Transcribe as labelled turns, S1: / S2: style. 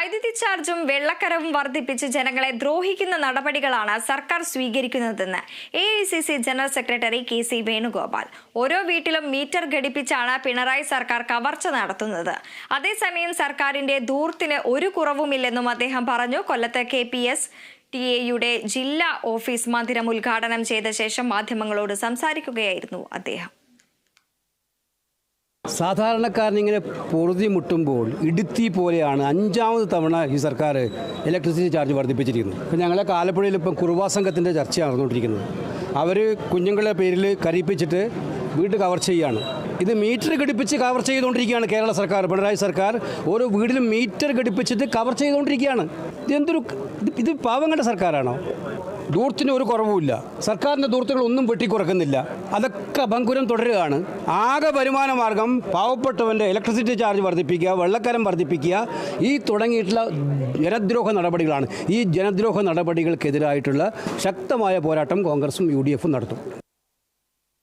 S1: വൈദ്യുതി ചാർജും വെള്ളക്കരവും വർദ്ധിപ്പിച്ച് ജനങ്ങളെ ദ്രോഹിക്കുന്ന നടപടികളാണ് സർക്കാർ സ്വീകരിക്കുന്നതെന്ന് A I C C general secretary K C Venugopal ഓരോ വീട്ടിലും മീറ്റർ ഘടിപ്പിച്ചാണ് പിണറായി സർക്കാർ കവർച്ച നടത്തുന്നത് അതേസമയം സർക്കാരിന്റെ ദൂർത്തിന് ഒരു കുറവുമില്ലെന്നും അദ്ദേഹം പറഞ്ഞു കൊല്ലത്ത് കെ പി എസ് ടി എയുടെ ജില്ലാ ഓഫീസ് മന്ദിരം ഉദ്ഘാടനം ചെയ്ത ശേഷം മാധ്യമങ്ങളോട് സംസാരിക്കുകയായിരുന്നു അദ്ദേഹം
S2: സാധാരണക്കാരനിങ്ങനെ പൊറുതി മുട്ടുമ്പോൾ ഇടുത്തി പോലെയാണ് അഞ്ചാമത് തവണ ഈ സർക്കാർ ഇലക്ട്രിസിറ്റി ചാർജ് വർദ്ധിപ്പിച്ചിരിക്കുന്നത് ഇപ്പം ഞങ്ങളെ കാലപ്പുഴയിൽ ഇപ്പം കുറുവാ സംഘത്തിൻ്റെ ചർച്ച നടന്നുകൊണ്ടിരിക്കുന്നത് അവർ കുഞ്ഞുങ്ങളെ പേരിൽ കരിപ്പിച്ചിട്ട് വീട് കവർ ചെയ്യുകയാണ് ഇത് മീറ്റർ ഘടിപ്പിച്ച് കവർ ചെയ്തുകൊണ്ടിരിക്കുകയാണ് കേരള സർക്കാർ പിണറായി സർക്കാർ ഓരോ വീടിലും മീറ്റർ ഘടിപ്പിച്ചിട്ട് കവർ ചെയ്തുകൊണ്ടിരിക്കുകയാണ് ഇതെന്തൊരു ഇത് പാവങ്ങളുടെ സർക്കാരാണോ ദൂർത്തിന് ഒരു കുറവുമില്ല സർക്കാരിൻ്റെ ദൂർത്തുകളൊന്നും വെട്ടിക്കുറക്കുന്നില്ല അതൊക്കെ ബംഗുരം തുടരുകയാണ് ആകെ വരുമാന മാർഗം പാവപ്പെട്ടവൻ്റെ ഇലക്ട്രിസിറ്റി ചാർജ് വർദ്ധിപ്പിക്കുക വെള്ളക്കരം വർദ്ധിപ്പിക്കുക ഈ തുടങ്ങിയിട്ടുള്ള ജനദ്രോഹ നടപടികളാണ് ഈ ജനദ്രോഹ നടപടികൾക്കെതിരായിട്ടുള്ള ശക്തമായ പോരാട്ടം കോൺഗ്രസും യു നടത്തും